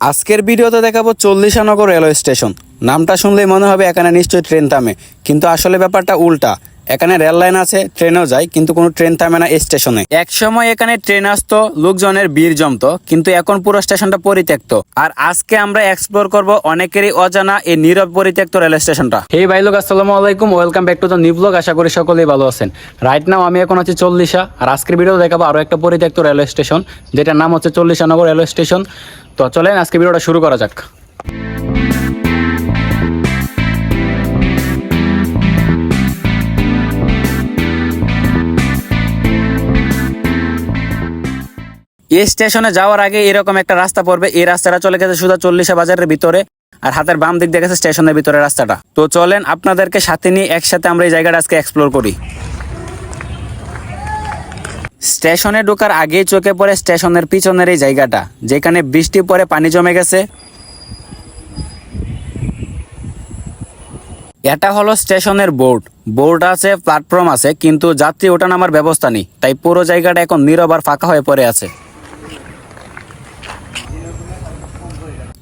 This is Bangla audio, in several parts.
আজকের ভিডিওতে দেখাবো চল্লিশানগর রেলওয়ে স্টেশন। নামটা শুনলেই মনে হবে এখানে নিশ্চয়ই ট্রেন থামে, কিন্তু আসলে ব্যাপারটা উল্টা। এখানে রেল লাইন আছে ট্রেনও যায় কিন্তু কোনো ট্রেন থামে না এই স্টেশনে। এক সময় এখানে ট্রেন আসতো লোকজনের ভিড় জমতো কিন্তু এখন পুরো স্টেশনটা পরিত্যক্ত। আর আজকে আমরা এক্সপ্লোর করব অনেকেরই অজানা এই নীরব পরিত্যক্ত রেল স্টেশনটা। হে ভাই লোক আসসালামু আলাইকুম। Welcome back to the new vlog আশা করি সকলেই ভালো আছেন। রাইট নাও আমি এখন আছি চল্লিশা আর আজকের ভিডিও দেখাবো আরও একটা পরিত্যক্ত রেলওয়ে স্টেশন যেটার নাম হচ্ছে চল্লিশা নগর রেলওয়ে স্টেশন। তো চলেন আজকে ভিডিওটা শুরু করা যাক। এই স্টেশনে যাওয়ার আগে এরকম একটা রাস্তা পড়বে। এই রাস্তাটা চলে গেছে শুধু চল্লিশা বাজারের ভিতরে আর হাতের বাম দিক দিয়ে গেছে স্টেশনের ভিতরে রাস্তাটা। তো চলেন আপনাদেরকে সাথে নিয়ে একসাথে আমরা এই জায়গাটা আজকে এক্সপ্লোর করি। স্টেশনে ঢোকার আগেই চোখে পড়ে স্টেশনের পিছনের এই জায়গাটা, যেখানে বৃষ্টি পরে পানি জমে গেছে। এটা হলো স্টেশনের বোর্ড। বোর্ড আছে প্ল্যাটফর্ম আছে, কিন্তু যাত্রী ওঠা নামার ব্যবস্থা নেই, তাই পুরো জায়গাটা এখন নীরব আর ফাঁকা হয়ে পড়ে আছে।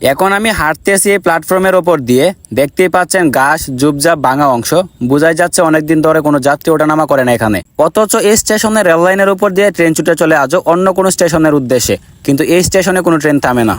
এখন আমি হাঁটতেছি এই প্ল্যাটফর্মের ওপর দিয়ে। দেখতেই পাচ্ছেন গাছ জুবজাব ভাঙা অংশ। বোঝাই যাচ্ছে অনেকদিন ধরে কোনো যাত্রী ওঠানামা করে না এখানে। অথচ এই স্টেশনের রেললাইনের উপর দিয়ে ট্রেন ছুটে চলে আজও অন্য কোনো স্টেশনের উদ্দেশ্যে। কিন্তু এই স্টেশনে কোনো ট্রেন থামে না।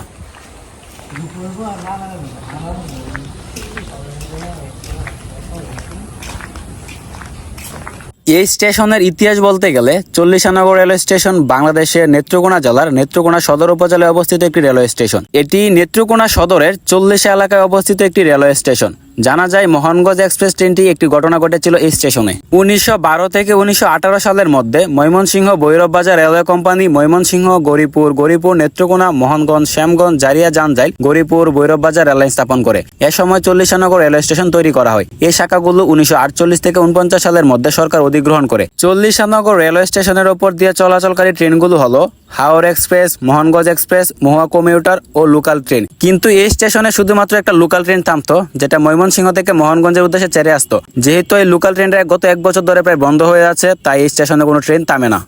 এই স্টেশনের ইতিহাস বলতে গেলে চল্লিশানগর রেলওয়ে স্টেশন বাংলাদেশের নেত্রকোনা জেলার নেত্রকোনা সদর উপজেলায় অবস্থিত একটি রেলওয়ে স্টেশন। এটি নেত্রকোনা সদরের চল্লিশা এলাকায় অবস্থিত একটি রেলওয়ে স্টেশন। জানা যায়, মোহনগঞ্জ এক্সপ্রেস ট্রেনটি একটি ঘটনা ঘটেছিল এই স্টেশনে। উনিশশো বারো থেকে উনিশশো আঠারো সালের মধ্যে ময়মনসিংহ ভৈরব বাজার রেলওয়ে কোম্পানি ময়মনসিংহ গরিপুর গরিপুর নেত্রকোনা, মোহনগঞ্জ, শ্যামগঞ্জ, জারিয়া জানজাইল গরিপুর ভৈরব বাজার রেললাইন স্থাপন করে। এ সময় চল্লিশানগর রেলওয়ে স্টেশন তৈরি করা হয়। এই শাখাগুলো উনিশশো আটচল্লিশ থেকে উনপঞ্চাশ সালের মধ্যে সরকার অধিগ্রহণ করে। চল্লিশ চল্লিশানগর রেলওয়ে স্টেশনের ওপর দিয়ে চলাচলকারী ট্রেনগুলো হলো Haor express, Mohanganj express, Mahua commuter ও লোকাল ট্রেন। কিন্তু এই স্টেশনে শুধুমাত্র একটা লোকাল ট্রেন থামতো, যেটা ময়মনসিংহ থেকে মোহনগঞ্জের উদ্দেশ্যে ছেড়ে আসতো। যেহেতু এই লোকাল ট্রেনটা গত এক বছর ধরে প্রায় বন্ধ হয়ে আছে, তাই এই স্টেশনে কোনো ট্রেন থামে না।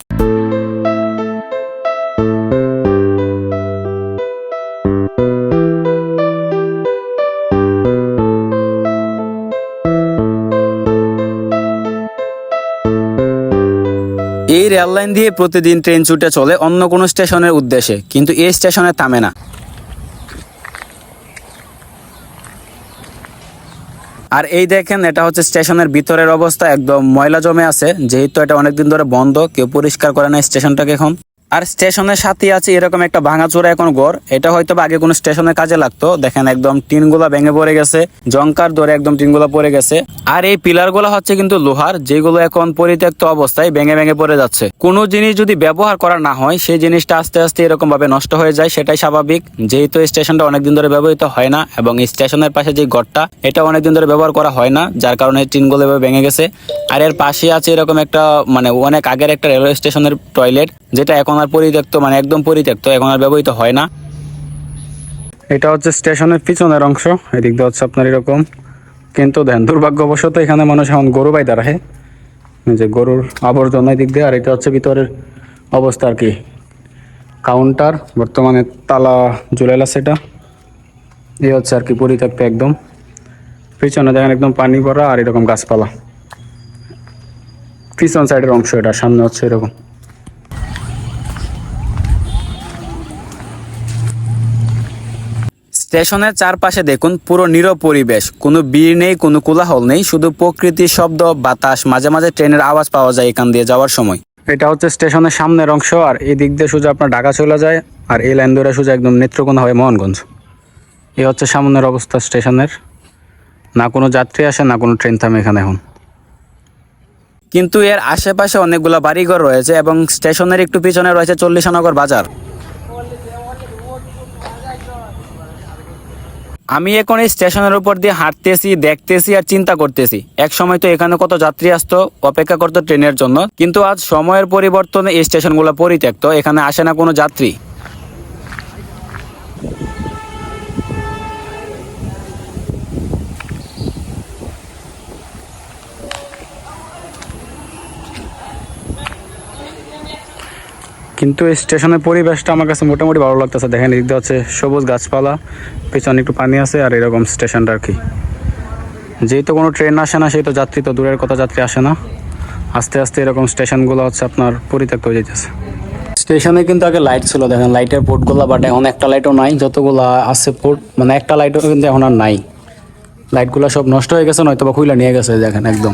এই রেল লাইন দিয়ে প্রতিদিন ট্রেন ছুটে চলে অন্য কোনো স্টেশনের উদ্দেশ্যে, কিন্তু এই স্টেশনে থামে না। আর এই দেখেন, এটা হচ্ছে স্টেশনের ভিতরের অবস্থা, একদম ময়লা জমে আছে, যেহেতু এটা অনেকদিন ধরে বন্ধ, কেউ পরিষ্কার করে না স্টেশনটাকে এখন। আর স্টেশনের সাথে আছে এরকম একটা ভাঙাচোরা এখন ঘর। এটা হয়তো আগে কোনো স্টেশনের কাজে লাগতো। দেখেন একদম টিনগুলা ভেঙে পড়ে গেছে। জঙ্কার ধরে একদম টিনগুলা পড়ে গেছে। আর এই পিলারগুলো হচ্ছে কিন্তু লোহার, যেগুলো এখন পরিত্যক্ত অবস্থায় ভেঙে ভেঙে পড়ে যাচ্ছে। কোনো জিনিস যদি ব্যবহার করা না হয়, সেই জিনিসটা আস্তে আস্তে এরকম ভাবে নষ্ট হয়ে যায়, সেটাই স্বাভাবিক। যেহেতু স্টেশনটা অনেকদিন ধরে ব্যবহৃত হয় না এবং স্টেশনের পাশে যে ঘরটা, এটা অনেকদিন ধরে ব্যবহার করা হয় না, যার কারণে টিনগুলো এভাবে ভেঙে গেছে। আর এর পাশে আছে এরকম একটা মানে অনেক আগের একটা রেলওয়ে স্টেশনের টয়লেট। যেটা এখন আর পরিত্যক্ত মানে একদম পরিত্যক্ত, এখন আর ব্যবহৃত হয় না। এটা হচ্ছে স্টেশনের পিছনের অংশ, এদিক দিয়ে হচ্ছে আপনার এরকম। কিন্তু দেন দুর্ভাগ্যবশত এখানে মানুষ এখন গরু বাইতে রাখে। যে গরুর আবর্জনা দিক দিয়ে, আর এটা হচ্ছে ভিতরের অবস্থা আর কি। কাউন্টার, বর্তমানে তালা ঝুলাইলা সেটা এই হচ্ছে আর কি পরিত্যক্ত একদম। পিছনে দেখেন একদম পানি ভরা আর এরকম গাছপালা। পিছন সাইডের অংশ এটা, সামনে হচ্ছে এরকম। স্টেশনের চারপাশে দেখুন পুরো নীরব পরিবেশ। কোনো ভিড় নেই কোনো কোলাহল নেই শুধু প্রকৃতির শব্দ বাতাস মাঝে মাঝে ট্রেনের আওয়াজ পাওয়া যায় এখান দিয়ে যাওয়ার সময়। এটা হচ্ছে স্টেশনের সামনের অংশ আর এই দিক দিয়ে সোজা আপনার ঢাকা চলে যায় আর এই লাইন ধরে সোজা একদম নেত্রকোনা হয়ে মোহনগঞ্জ। এই হচ্ছে সামনের অবস্থা স্টেশনের। না কোনো যাত্রী আসে না কোনো ট্রেন থামে এখানে এখন। কিন্তু এর আশেপাশে অনেকগুলো বাড়িঘর রয়েছে এবং স্টেশনের একটু পিছনে রয়েছে চল্লিশানগর বাজার। আমি এখন এই স্টেশনের উপর দিয়ে হাঁটতেছি, দেখতেছি আর চিন্তা করতেছি। এক সময় তো এখানে কত যাত্রী আসতো, অপেক্ষা করতো ট্রেনের জন্য। কিন্তু আজ সময়ের পরিবর্তনে এই স্টেশনগুলো পরিত্যক্ত, এখানে আসে না কোনো যাত্রী। কিন্তু এই স্টেশনের পরিবেশটা আমার কাছে মোটামুটি ভালো লাগতেছে। দেখেন, এদিকে হচ্ছে সবুজ গাছপালা, পেছনে একটু পানি আছে, আর এরকম স্টেশনটা আর কি। যেহেতু কোনো ট্রেন আসে না সেই তো যাত্রী তো দূরের কথা যাত্রী আসে না। আস্তে আস্তে এরকম স্টেশনগুলো হচ্ছে আপনার পরিত্যক্ত হয়ে যেতেছে স্টেশনে কিন্তু আগে লাইট ছিল, দেখেন লাইটের পোর্টগুলো বাট এখন একটা লাইটও নাই, যতগুলো আছে পোর্ট মানে একটা লাইটও কিন্তু এখন আর নাই। লাইটগুলো সব নষ্ট হয়ে গেছে নয়তো বা খুইলা নিয়ে গেছে, দেখেন, একদম।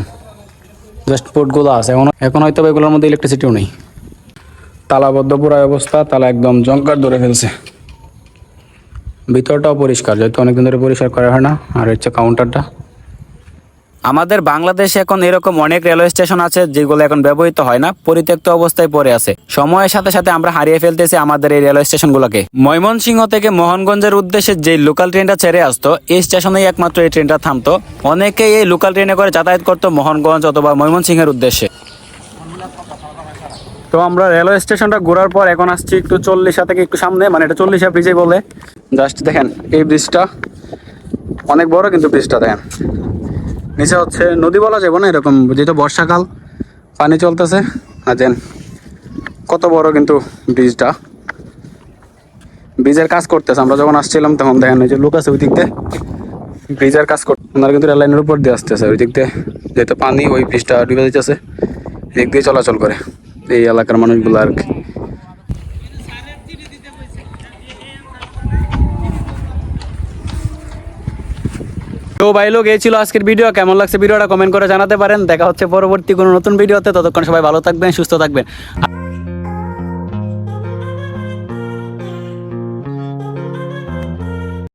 জাস্ট পোর্টগুলো আছে, এখন এখন হয়তো এগুলোর মধ্যে ইলেকট্রিসিটিও নেই। তালাবদ্ধ পুরো অবস্থা, তালা একদম জঙ্কার ধরে ফেলছে। ভিতরটাও পরিষ্কার, যেহেতু অনেকদিন ধরে পরিষ্কার করা হয় না, আর হচ্ছে কাউন্টারটা আমাদের বাংলাদেশে এখন এরকম অনেক রেলওয়ে স্টেশন আছে যেগুলো এখন ব্যবহৃত হয় না, পরিত্যক্ত অবস্থায় পড়ে আছে। সময়ের সাথে সাথে আমরা হারিয়ে ফেলতেছি আমাদের এই রেলওয়ে স্টেশনগুলোকে। ময়মনসিংহ থেকে মোহনগঞ্জের উদ্দেশ্যে যে লোকাল ট্রেনটা ছেড়ে আসতো, এই স্টেশনেই একমাত্র এই ট্রেনটা থামতো। অনেকেই এই লোকাল ট্রেনে করে যাতায়াত করতো মোহনগঞ্জ অথবা ময়মনসিংহের উদ্দেশ্যে। তো আমরা রেলওয়ে স্টেশনটা ঘোরার পর এখন আসছি একটু চল্লিশা থেকে একটু সামনে মানে এটা চল্লিশা ব্রিজে বলে। জাস্ট দেখেন, এই ব্রিজটা অনেক বড় কিন্তু ব্রিজটা দেখেন। নিচে হচ্ছে নদী বলা যাবে না, এরকম যেহেতু বর্ষাকাল, পানি চলতেছে। আর দেন, কত বড় কিন্তু ব্রিজটা ব্রিজের কাজ করতেছে, আমরা যখন আসছিলাম তখন দেখেন এই যে লোক আছে ওই দিক দিয়ে। ব্রিজের কাজ করতে ওনারা কিন্তু রেল লাইনের উপর দিয়ে আসতেছে ওই দিক দিয়ে। যেহেতু পানি ওই ব্রিজটা ডুবে দিতেছে এদিক দিয়ে চলাচল করে। এই এলাকার মানুষগুলো আর কি। তো ভাই লোক, এই ছিল আজকের ভিডিও। কেমন লাগছে ভিডিওটা কমেন্ট করে জানাতে পারেন। দেখা হচ্ছে পরবর্তী কোনো নতুন ভিডিওতে। ততক্ষণ সবাই ভালো থাকবেন, সুস্থ থাকবেন।